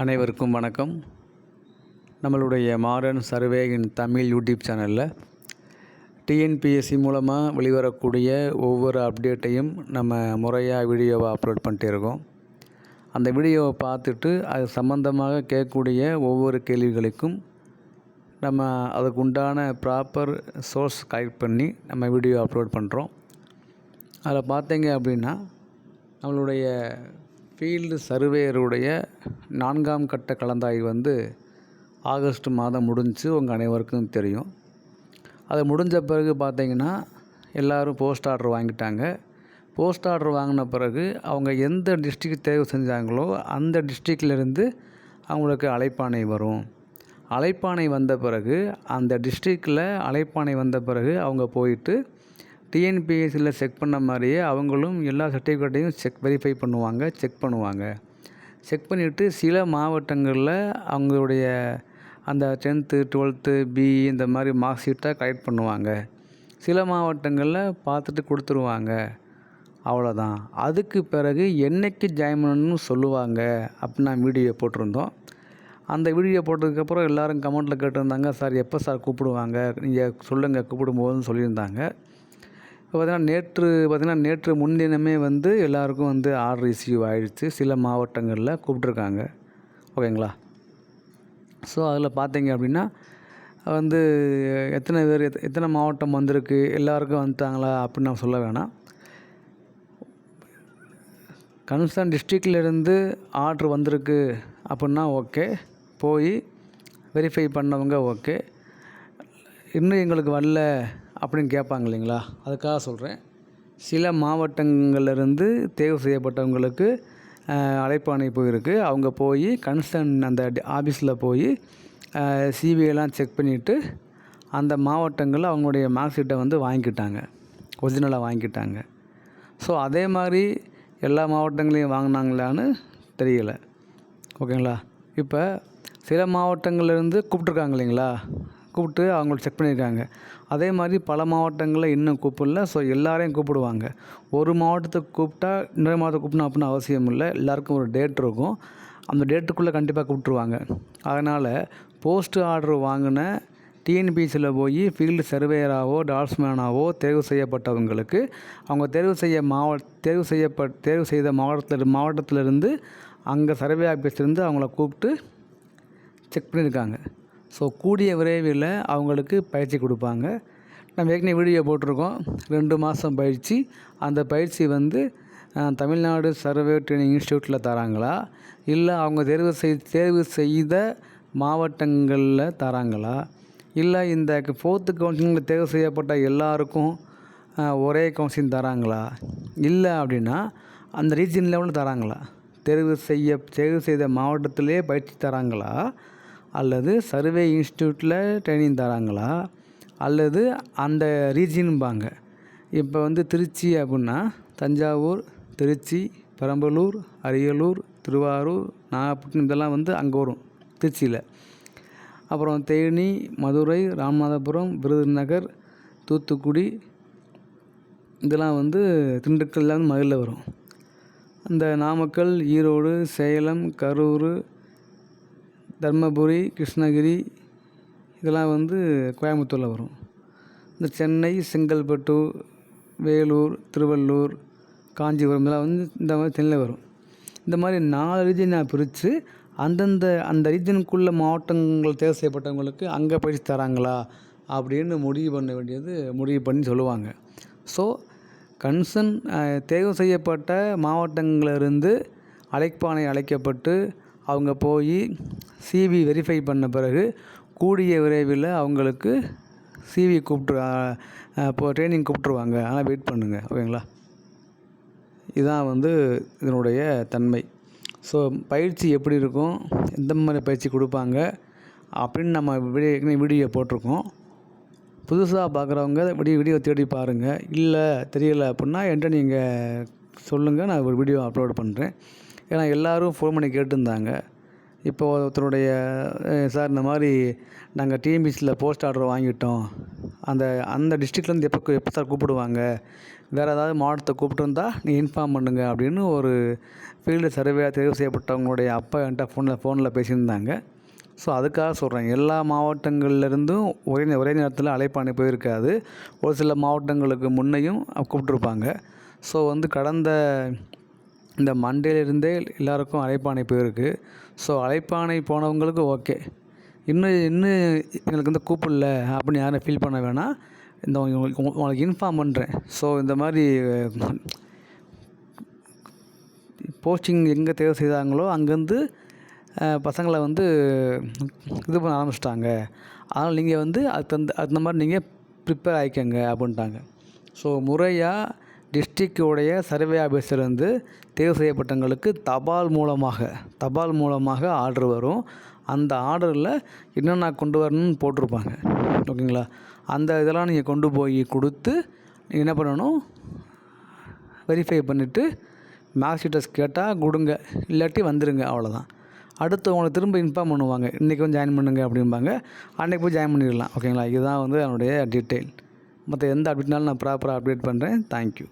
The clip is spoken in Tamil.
அனைவருக்கும் வணக்கம். நம்மளுடைய modern survey in Tamil YouTube சேனலில் டிஎன்பிஎஸ்சி மூலமாக வெளிவரக்கூடிய ஒவ்வொரு அப்டேட்டையும் நம்ம முறையாக வீடியோவை அப்லோட் பண்ணிட்டு இருக்கோம். அந்த வீடியோவை பார்த்துட்டு அது சம்மந்தமாக கேட்கக்கூடிய ஒவ்வொரு கேள்விகளுக்கும் நம்ம அதுக்கு உண்டான ப்ராப்பர் சோர்ஸ் கலெக்ட் பண்ணி நம்ம வீடியோ அப்லோட் பண்ணுறோம் அதில் பார்த்தீங்க அப்படின்னா நம்மளுடைய ஃபீல்டு சர்வேயருடைய நான்காம் கட்ட கலந்தாய்வு வந்து ஆகஸ்ட் மாதம் முடிஞ்சு உங்கள் அனைவருக்கும் தெரியும். அது முடிஞ்ச பிறகு பார்த்தீங்கன்னா எல்லோரும் போஸ்ட் ஆர்டர் வாங்கிட்டாங்க. போஸ்ட் ஆர்டர் வாங்கின பிறகு அவங்க எந்த டிஸ்ட்ரிக்ட் தேர்வு செஞ்சாங்களோ அந்த டிஸ்ட்ரிக்ட்லேருந்து அவங்களுக்கு அழைப்பானை வரும். அழைப்பானை வந்த பிறகு அந்த டிஸ்ட்ரிக்டில் அழைப்பானை வந்த பிறகு அவங்க போயிட்டு டிஎன்பிஎஸ்சியில் செக் பண்ண மாதிரியே அவங்களும் எல்லா சர்டிஃபிகேட்டையும் செக் வெரிஃபை பண்ணுவாங்க செக் பண்ணுவாங்க. செக் பண்ணிவிட்டு சில மாவட்டங்களில் அவங்களுடைய அந்த டென்த்து டுவெல்த்து பிஇ இந்த மாதிரி மார்க் ஷீட்டாக கலெக்ட் பண்ணுவாங்க. சில மாவட்டங்களில் பார்த்துட்டு கொடுத்துருவாங்க. அவ்வளோதான் அதுக்கு பிறகு என்னைக்கு ஜாயின் பண்ணணும்னு சொல்லுவாங்க அப்படின்னு நான் வீடியோ போட்டிருந்தோம். அந்த வீடியோ போட்டதுக்கப்புறம் எல்லோரும் கமெண்ட்டில் கேட்டிருந்தாங்க சார் எப்போ சார் கூப்பிடுவாங்க? நீங்கள் சொல்லுங்கள் கூப்பிடும்போதுன்னு சொல்லியிருந்தாங்க. இப்போ பார்த்திங்கன்னா நேற்று பார்த்திங்கன்னா நேற்று முன்தினமே வந்து எல்லாருக்கும் வந்து ஆர்டர் ரிசீவ் ஆகிடுச்சு சில மாவட்டங்களில் கூப்பிட்ருக்காங்க ஓகேங்களா? ஸோ அதில் பார்த்தீங்க அப்படின்னா வந்து எத்தனை பேர் எத் எத்தனை மாவட்டம் வந்திருக்கு எல்லாருக்கும் வந்துட்டாங்களா அப்படின்னு நான் சொல்ல வேணாம். கன்சர்ன் டிஸ்ட்ரிக்ட்லேருந்து ஆர்டர் வந்திருக்கு அப்படின்னா ஓகே. போய் வெரிஃபை பண்ணவங்க ஓகே. இன்னும் எங்களுக்கு வரல அப்படின்னு கேட்பாங்க இல்லைங்களா? அதுக்காக சொல்கிறேன் சில மாவட்டங்கள்லேருந்து தேர்வு செய்யப்பட்டவங்களுக்கு அழைப்பாணை இருக்குது அவங்க போய் கன்சர்ன் அந்த ஆஃபீஸில் போய் சிபிஐலாம் செக் பண்ணிவிட்டு அந்த மாவட்டங்களில் அவங்களுடைய மார்க் ஷீட்டை வந்து வாங்கிக்கிட்டாங்க. ஒரிஜினலாக வாங்கிக்கிட்டாங்க. ஸோ அதே மாதிரி எல்லா மாவட்டங்களையும் வாங்கினாங்களான்னு தெரியலை. ஓகேங்களா? இப்போ சில மாவட்டங்கள்லேருந்து கூப்பிட்ருக்காங்க இல்லைங்களா? கூப்பிட்டு அவங்கள செக் பண்ணியிருக்காங்க அதே மாதிரி பல மாவட்டங்களில் இன்னும் கூப்பிடல. ஸோ எல்லாரையும் கூப்பிடுவாங்க. ஒரு மாவட்டத்துக்கு கூப்பிட்டா இன்னொரு மாவட்டத்தை கூப்பிடணும் அப்படின்னு அவசியம் இல்லை. எல்லாருக்கும் ஒரு டேட் இருக்கும். அந்த டேட்டுக்குள்ளே கண்டிப்பாக கூப்பிட்ருவாங்க அதனால் போஸ்ட் ஆர்டர் வாங்கின டிஎன்பிசியில் போய் ஃபீல்டு சர்வேயராகவோ டால்ஸ்மேனாவோ தேர்வு செய்யப்பட்டவங்களுக்கு அவங்க தேர்வு செய்ய மாவட்ட தேர்வு செய்யப்பட் தேர்வு செய்த மாவட்டத்தில் மாவட்டத்திலிருந்து அங்கே சர்வே ஆஃபீஸ்லேருந்து அவங்கள கூப்பிட்டு செக் பண்ணியிருக்காங்க ஸோ கூடிய விரைவில் அவங்களுக்கு பயிற்சி கொடுப்பாங்க. நம்ம ஏற்கனவே வீடியோ போட்டிருக்கோம். ரெண்டு மாதம் பயிற்சி. அந்த பயிற்சி வந்து தமிழ்நாடு சர்வே ட்ரைனிங் இன்ஸ்டியூட்டில் தராங்களா? இல்லை அவங்க தேர்வு செய் தேர்வு செய்த மாவட்டங்களில் தராங்களா? இல்லை இந்த ஃபோர்த்து கவுன்சிலிங்கில் தேர்வு செய்யப்பட்ட எல்லாருக்கும் ஒரே கவுன்சிலிங் தராங்களா? இல்லை அப்படின்னா அந்த ரீஜன் லெவலில் தராங்களா? தேர்வு செய்ய தேர்வு செய்த மாவட்டத்திலே பயிற்சி தராங்களா? அல்லது சர்வே இன்ஸ்டியூட்டில் ட்ரைனிங் தராங்களா? அல்லது அந்த ரீஜின்பாங்க இப்போ வந்து திருச்சி அப்படின்னா தஞ்சாவூர் திருச்சி பெரம்பலூர் அரியலூர் திருவாரூர் நாகப்பட்டினம் இதெல்லாம் வந்து அங்கே வரும் திருச்சியில். அப்புறம் தேனி மதுரை ராமநாதபுரம் விருதுநகர் தூத்துக்குடி இதெல்லாம் வந்து திண்டுக்கல்லாம் மதுரையில் வரும். இந்த நாமக்கல் ஈரோடு சேலம் கரூர் தர்மபுரி கிருஷ்ணகிரி இதெல்லாம் வந்து கோயம்புத்தூரில் வரும். இந்த சென்னை செங்கல்பட்டு வேலூர் திருவள்ளூர் காஞ்சிபுரம் இதெல்லாம் வந்து இந்த மாதிரி சென்னையில் வரும். இந்த மாதிரி நாலு ரீஜனாக பிரித்து அந்தந்த அந்த ரீஜனுக்குள்ள மாவட்டங்கள் தேர்வு செய்யப்பட்டவங்களுக்கு அங்கே பயிற்சி தராங்களா அப்படின்னு முடிவு பண்ண வேண்டியது முடிவு பண்ணி சொல்லுவாங்க. ஸோ கன்சர்ன் தேர்வு செய்யப்பட்ட மாவட்டங்களிலிருந்து அழைப்பானை அழைக்கப்பட்டு அவங்க போய் சிவி வெரிஃபை பண்ண பிறகு கூடிய விரைவில் அவங்களுக்கு சிவி கூப்பிட்ரு இப்போ ட்ரைனிங் கூப்பிட்ருவாங்க ஆனால் வெயிட் பண்ணுங்கள் ஓகேங்களா? இதுதான் வந்து இதனுடைய தன்மை. ஸோ பயிற்சி எப்படி இருக்கும்? எந்த மாதிரி பயிற்சி கொடுப்பாங்க? அப்படின்னு நம்ம வீடியோ வீடியோ போட்டிருக்கோம். புதுசாக பார்க்குறவங்க வீடியோ வீடியோ தேடி பாருங்கள் இல்லை தெரியலை அப்படின்னா என்கிட்ட நீங்கள் சொல்லுங்கள் நான் ஒரு வீடியோ அப்லோட் பண்ணுறேன் ஏன்னா எல்லோரும் ஃபோன் பண்ணி கேட்டிருந்தாங்க. இப்போ ஒருத்தருடைய சார் இந்த மாதிரி நாங்கள் டிஎம்பிசியில் போஸ்ட் ஆர்டர் வாங்கிட்டோம். அந்த அந்த டிஸ்ட்ரிக்ட்லேருந்து எப்போ எப்போ சார் கூப்பிடுவாங்க? வேறு ஏதாவது மாவட்டத்தை கூப்பிட்டுருந்தா நீ இன்ஃபார்ம் பண்ணுங்கள் அப்படின்னு ஒரு ஃபீல்டு சர்வேயாக தேர்வு செய்யப்பட்டவங்களுடைய அப்பா என்கிட்ட ஃபோனில் ஃபோனில் பேசியிருந்தாங்க. ஸோ அதுக்காக சொல்கிறேன் எல்லா மாவட்டங்கள்லேருந்தும் ஒரே ஒரே நேரத்தில் அழைப்பு அனுப்பியிருக்காது ஒரு சில மாவட்டங்களுக்கு முன்னையும் கூப்பிட்ருப்பாங்க ஸோ வந்து கடந்த இந்த மண்டேலிருந்தே எல்லாருக்கும் அழைப்பாணை போயிருக்கு. ஸோ அழைப்பாணை போனவங்களுக்கு ஓகே இன்னும் இன்னும் எங்களுக்கு வந்து கூப்பிடல அப்படின்னு யாரும் ஃபீல் பண்ண வேணாம். இந்த உங்களுக்கு உங்களுக்கு இன்ஃபார்ம் பண்ணுறேன் ஸோ இந்த மாதிரி போஸ்டிங் எங்கே தேர்வு செய்தாங்களோ அங்கேருந்து பசங்களை வந்து இது பண்ண ஆரம்பிச்சிட்டாங்க. அதனால் நீங்கள் வந்து அது தந்த அந்த மாதிரி நீங்கள் ப்ரிப்பேர் ஆகிக்கங்க அப்படின்ட்டாங்க. ஸோ முறையாக டிஸ்ட்ரிக்டோடைய சர்வே ஆஃபீஸர்லேருந்து தேர்வு செய்யப்பட்டவங்களுக்கு தபால் மூலமாக தபால் மூலமாக ஆர்டர் வரும். அந்த ஆர்டரில் என்னென்ன கொண்டு வரணும்னு போட்டிருப்பாங்க. ஓகேங்களா? அந்த இதெல்லாம் நீங்கள் கொண்டு போய் கொடுத்து நீங்கள் என்ன பண்ணணும்? வெரிஃபை பண்ணிவிட்டு மார்க் ஷீட்டஸ் கேட்டால் கொடுங்க. இல்லாட்டி வந்துடுங்க அவ்வளோதான் அடுத்து உங்களை திரும்ப இன்ஃபார்ம் பண்ணுவாங்க. இன்றைக்கி வந்து ஜாயின் பண்ணுங்க அப்படிம்பாங்க. அன்றைக்கி போய் ஜாயின் பண்ணிடலாம். ஓகேங்களா? இதுதான் வந்து என்னுடைய டீட்டெயில் மற்ற எந்த அப்டேட்னாலும் நான் ப்ராப்பராக அப்டேட் பண்ணுறேன் தேங்க்யூ